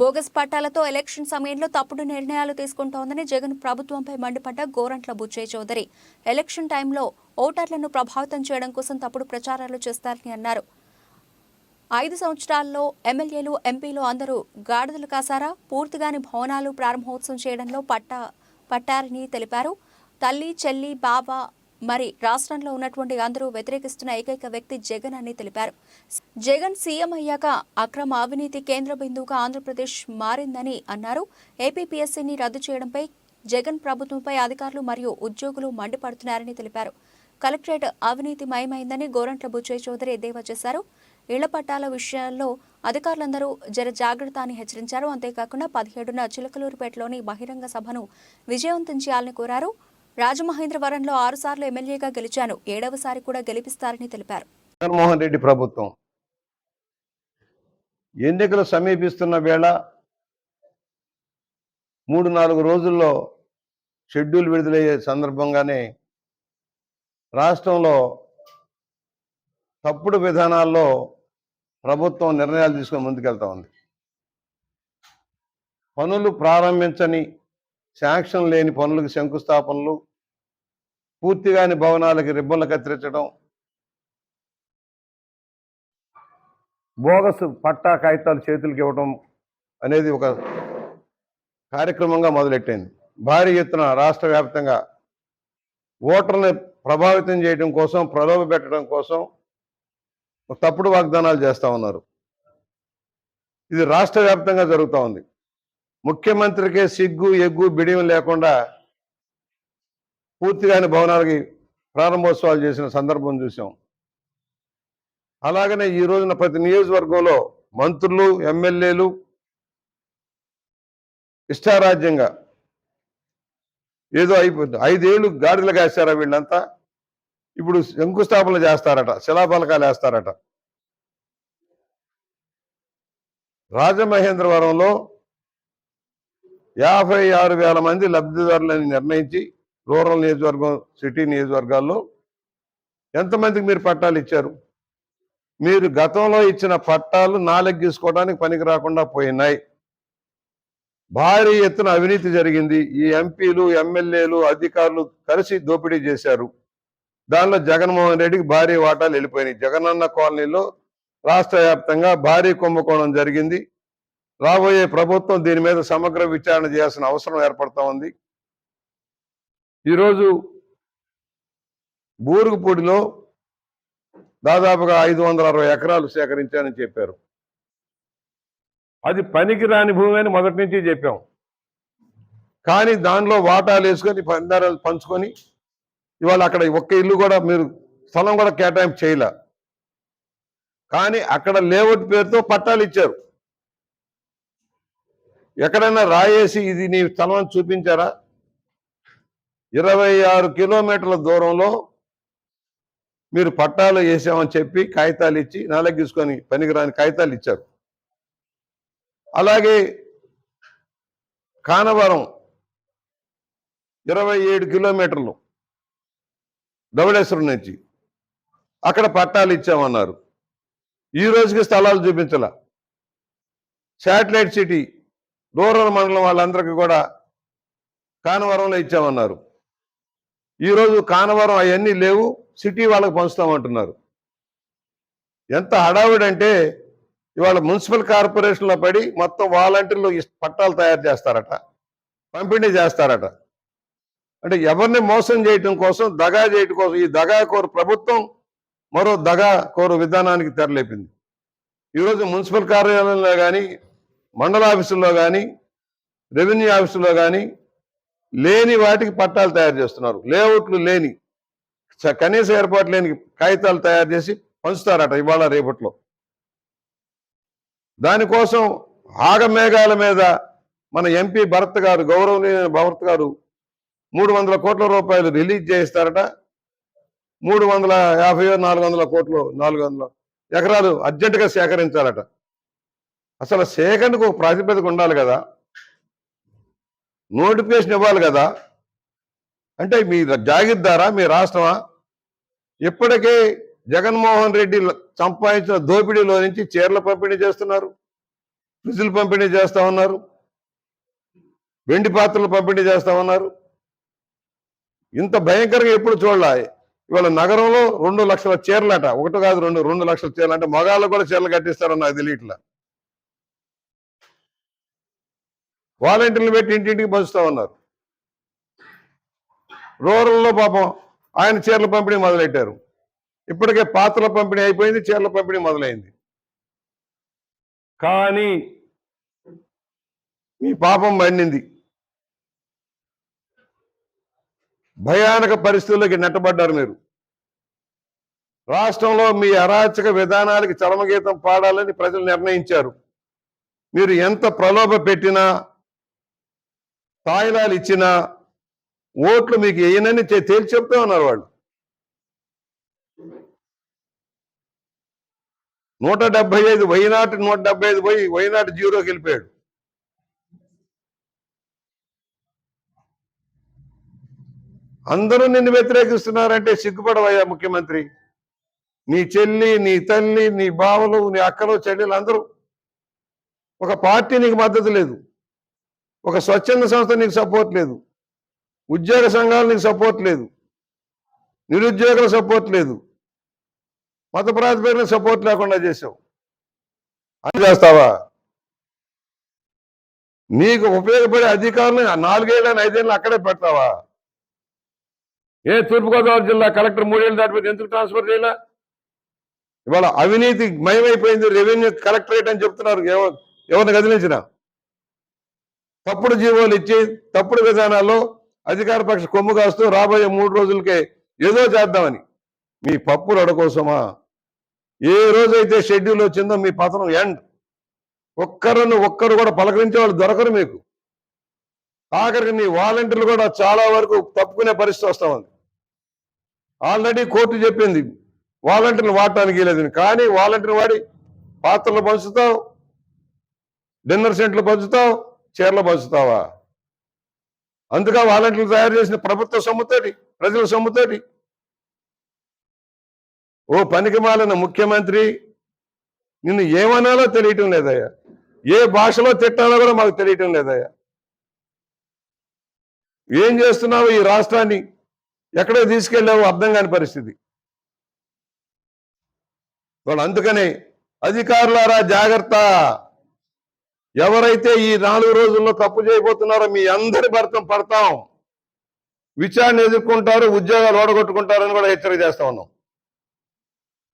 Bogus పట్టాలతో election సమయంలో తప్పుడు నిర్ణయాలు తీసుకుంటోందని జగన్ ప్రభుత్వంపై మండిపడ్డ గోరంట్ల బుచ్చయ్య చౌదరి. ఎలక్షన్ టైంలో ఓటర్లను ప్రభావితం చేయడం కోసం తప్పుడు ప్రచారాలు చేస్తారని అన్నారు. ఐదు సంవత్సరాల్లో ఎమ్మెల్యేలు ఎంపీలు అందరూ గాడిదలు కాసారా? పూర్తిగాని భవనాలు ప్రారంభోత్సవం చేయడంలో పట్ట పట్టారని తెలిపారు. తల్లి చెల్లి బాబా మరి రాష్ట్రంలో ఉన్నటువంటి అందరూ వ్యతిరేకిస్తున్న ఏకైక వ్యక్తి జగన్ అని తెలిపారు. జగన్ సీఎం అయ్యాక అక్రమ అవినీతి కేంద్ర బిందువుగా ఆంధ్రప్రదేశ్ మారిందని అన్నారు. ఏపీపీఎస్సీని రద్దు చేయడంపై జగన్ ప్రభుత్వంపై అధికారులు మరియు ఉద్యోగులు మండిపడుతున్నారని తెలిపారు. కలెక్టరేట్ అవినీతి మయమైందని గోరంట్ల బుచ్చయ్య చౌదరి ఎద్దేవా చేశారు. ఇళ్ళ పట్టాల విషయాల్లో అధికారులందరూ జర జాగ్రత్త అని హెచ్చరించారు. అంతేకాకుండా పదిహేడున చిలకలూరుపేటలోని బహిరంగ సభను విజయవంతం చేయాలని కోరారు. రాజమహేంద్రవరంలో ఆరుసార్లు ఎమ్మెల్యేగా గెలిచాను. ఏడవసారి కూడా గెలిపిస్తారని తెలిపారు. జగన్మోహన్ రెడ్డి ప్రభుత్వం. ఎన్నికలు సమీపిస్తున్న వేళ మూడు నాలుగు రోజుల్లో షెడ్యూల్ విడుదలయ్యే సందర్భంగానే రాష్ట్రంలో తప్పుడు విధానాల్లో ప్రభుత్వం నిర్ణయాలు తీసుకొని ముందుకెళ్తా ఉంది. పనులు ప్రారంభించని శాంక్షన్ లేని పనులకు శంకుస్థాపనలు పూర్తిగాని భవనాలకి రిబ్బన్లు కత్తిరించడం. బోగస్ పట్టా కాగితాలు చేతులకి ఇవ్వడం అనేది ఒక కార్యక్రమంగా మొదలెట్టింది. భారీ ఎత్తున రాష్ట్ర వ్యాప్తంగా ఓటర్ని ప్రభావితం చేయడం కోసం ప్రలోభ పెట్టడం కోసం తప్పుడు వాగ్దానాలు చేస్తూ ఉన్నారు. ఇది రాష్ట్ర వ్యాప్తంగా జరుగుతూ ఉంది. ముఖ్యమంత్రికే సిగ్గు ఎగ్గు బిడియం లేకుండా పూర్తిగాని భవనాలకి ప్రారంభోత్సవాలు చేసిన సందర్భం చూసాం. అలాగనే ఈ రోజున ప్రతి నియోజకవర్గంలో మంత్రులు ఎమ్మెల్యేలు ఇష్టారాజ్యంగా ఏదో అయిపోతుంది ఐదేళ్ళు గాడిదలు కాశారా వీళ్ళంతా? ఇప్పుడు శంకుస్థాపనలు చేస్తారట శిలాఫలకాలు వేస్తారట. రాజమహేంద్రవరంలో యాభై ఆరు వేల మంది లబ్ధిదారులని నిర్ణయించి రూరల్ నియోజకవర్గం సిటీ నియోజకవర్గాల్లో ఎంతమందికి మీరు పట్టాలు ఇచ్చారు? మీరు గతంలో ఇచ్చిన పట్టాలు నాలెగ్గీసుకోవడానికి పనికి రాకుండా పోయినాయి. భారీ ఎత్తున అవినీతి జరిగింది. ఈ ఎంపీలు ఎమ్మెల్యేలు అధికారులు కలిసి దోపిడీ చేశారు. దానిలో జగన్మోహన్ రెడ్డికి భారీ వాటాలు వెళ్ళిపోయినాయి. జగనన్న కాలనీలో రాష్ట్ర వ్యాప్తంగా భారీ కుంభకోణం జరిగింది. రాబోయే ప్రభుత్వం దీని మీద సమగ్ర విచారణ చేయాల్సిన అవసరం ఏర్పడతా ఉంది. ఈరోజు బూరుగుపూడిలో దాదాపుగా ఐదు వందల అరవై ఎకరాలు సేకరించానని చెప్పారు. అది పనికి రాని భూమి అని మొదటి నుంచి చెప్పాం. కానీ దానిలో వాటాలు వేసుకొని పందారాలు పంచుకొని ఇవాళ అక్కడ ఒక్క ఇల్లు కూడా మీరు స్థలం కూడా కేటాయింపు చేయలే. కానీ అక్కడ లేఅవుట్ పేరుతో పట్టాలు ఇచ్చారు. ఎక్కడైనా రాయేసి ఇది నీ స్థలం చూపించారా? ఇరవై ఆరు కిలోమీటర్ల దూరంలో మీరు పట్టాలు వేసామని చెప్పి కాగితాలు ఇచ్చి నాలెగ్గీసుకొని పనికిరాని కాగితాలు ఇచ్చారు. అలాగే కానవరం ఇరవై ఏడు కిలోమీటర్లు ధవళేశ్వరం నుంచి అక్కడ పట్టాలు ఇచ్చామన్నారు. ఈ రోజుకి స్థలాలు చూపించాల. శాటిలైట్ సిటీ రూరల్ మండలం వాళ్ళందరికీ కూడా కానవరంలో ఇచ్చామన్నారు. ఈరోజు కానవరం అవన్నీ లేవు సిటీ వాళ్ళకి పంచుతామంటున్నారు. ఎంత హడావిడంటే ఇవాళ మున్సిపల్ కార్పొరేషన్లో పడి మొత్తం వాలంటీర్లు పట్టాలు తయారు చేస్తారట పంపిణీ చేస్తారట. అంటే ఎవరిని మోసం చేయటం కోసం దగా చేయటం కోసం ఈ దగా కోరు ప్రభుత్వం మరో దగా కోరు విధానానికి తెరలేపింది. ఈరోజు మున్సిపల్ కార్యాలయంలో కానీ మండల ఆఫీసుల్లో కానీ రెవెన్యూ ఆఫీసుల్లో కానీ లేని వాటికి పట్టాలు తయారు చేస్తున్నారు. లేఅవుట్లు లేని కనీస ఏర్పాటు లేని కాగితాలు తయారు చేసి పంచుతారట ఇవాళ రేపట్లో. దానికోసం ఆగమేఘాల మీద మన ఎంపీ భరత్ గారు గౌరవనీయ భరత్ గారు మూడు వందల కోట్ల రూపాయలు రిలీజ్ చేయిస్తారట. మూడు వందల యాభై నాలుగు వందల కోట్లు నాలుగు వందల ఎకరాలు అర్జెంటుగా సేకరించాలట. అసలు సేకరణకు ఒక ప్రాతిపదిక ఉండాలి కదా. నోటిఫికేషన్ ఇవ్వాలి కదా. అంటే మీ జాగిద్దారా మీ రాష్ట్రమా? ఇప్పటికే జగన్మోహన్ రెడ్డి సంపాదించిన దోపిడీలో నుంచి చీరల పంపిణీ చేస్తున్నారు. ఫ్రిడ్జ్లు పంపిణీ చేస్తా ఉన్నారు. వెండి పాత్రలు పంపిణీ చేస్తా ఉన్నారు. ఇంత భయంకరంగా ఎప్పుడు చూడలే? ఇవాళ నగరంలో రెండు లక్షల చీరలట. ఒకటి కాదు రెండు రెండు లక్షల చీరలు. అంటే మగాళ్ళు కూడా చీరలు కట్టిస్తారని నాకు తెలియట్లా. వాలంటీర్లు పెట్టి ఇంటింటికి పంచుతా ఉన్నారు. రూరల్లో పాపం ఆయన చీరల పంపిణీ మొదలెట్టారు. ఇప్పటికే పాత్రల పంపిణీ అయిపోయింది చీరల పంపిణీ మొదలైంది. కానీ మీ పాపం మండింది. భయానక పరిస్థితుల్లోకి నెట్టబడ్డారు మీరు. రాష్ట్రంలో మీ అరాచక విధానాలకి చరమగీతం పాడాలని ప్రజలు నిర్ణయించారు. మీరు ఎంత ప్రలోభ పెట్టినా తాయిలాలు ఇచ్చినా ఓట్లు మీకు వేయనని తేల్చి చెప్తా ఉన్నారు వాళ్ళు. నూట డెబ్బై ఐదు వైనాట్ నూట డెబ్బై ఐదు పోయి వైనాట్ జీరోకి వెళ్ళిపోయాడు. అందరూ నిన్ను వ్యతిరేకిస్తున్నారంటే సిగ్గుపడవయ్యా ముఖ్యమంత్రి. నీ చెల్లి నీ తల్లి నీ బావలు నీ అక్కలు చెల్లెలు అందరూ ఒక పార్టీ నీకు మద్దతు లేదు. ఒక స్వచ్ఛంద సంస్థ నీకు సపోర్ట్ లేదు. ఉద్యోగ సంఘాలు నీకు సపోర్ట్ లేదు. నిరుద్యోగుల సపోర్ట్ లేదు. మత ప్రాతిపదికన సపోర్ట్ లేకుండా చేసావు అది చేస్తావా? నీకు ఉపయోగపడే అధికారులు నాలుగేళ్ళని ఐదేళ్ళు అక్కడే పెడతావా? ఏ తూర్పుగోదావరి జిల్లా కలెక్టర్ మూడేళ్ళు దాటిపోతే ఎందుకు ట్రాన్స్ఫర్ చేయాల? ఇవాళ అవినీతి మయమైపోయింది. రెవెన్యూ కలెక్టరేట్ అని చెప్తున్నారు. ఎవరిని కదిలించినా? తప్పుడు జీవోలు ఇచ్చి తప్పుడు విధానాల్లో అధికార పక్ష కొమ్ము కాస్తూ రాబోయే మూడు రోజులకే ఏదో చేద్దామని. మీ పప్పులు అడకోసమా ఏ రోజైతే షెడ్యూల్ వచ్చిందో మీ పతనం ఎండ్. ఒక్కరిని ఒక్కరు కూడా పలకరించే వాళ్ళు దొరకరు మీకు. ఆఖరికి మీ వాలంటీర్లు కూడా చాలా వరకు తప్పుకునే పరిస్థితి వస్తా ఉంది. ఆల్రెడీ కోర్టు చెప్పింది వాలంటీర్లు వాడటానికి లేదు కానీ వాలంటీర్ వాడి పాత్రలు పంచుతావు డిన్నర్ సెంట్లు పంచుతావు చీరలు పంచుతావా? అందుకే వాలంటీర్లు తయారు చేసిన ప్రభుత్వ సొమ్ముతోటి ప్రజల సొమ్ముతోటి. ఓ పనికి మాలిన ముఖ్యమంత్రి నిన్ను ఏమనాలో తెలియటం లేదయ్యా. ఏ భాషలో తిట్టాలో కూడా మాకు తెలియటం లేదయ్యా. ఏం చేస్తున్నావు ఈ రాష్ట్రాన్ని? ఎక్కడో తీసుకెళ్ళావు అర్థం కాని పరిస్థితి. వాళ్ళు అందుకనే అధికారులారా జాగ్రత్త. ఎవరైతే ఈ నాలుగు రోజుల్లో తప్పు చేయబోతున్నారో మీ అందరి భర్తం పడతాం. విచారణ ఎదుర్కొంటారు ఉద్యోగాలు ఓడగొట్టుకుంటారని కూడా హెచ్చరిక చేస్తా ఉన్నాం.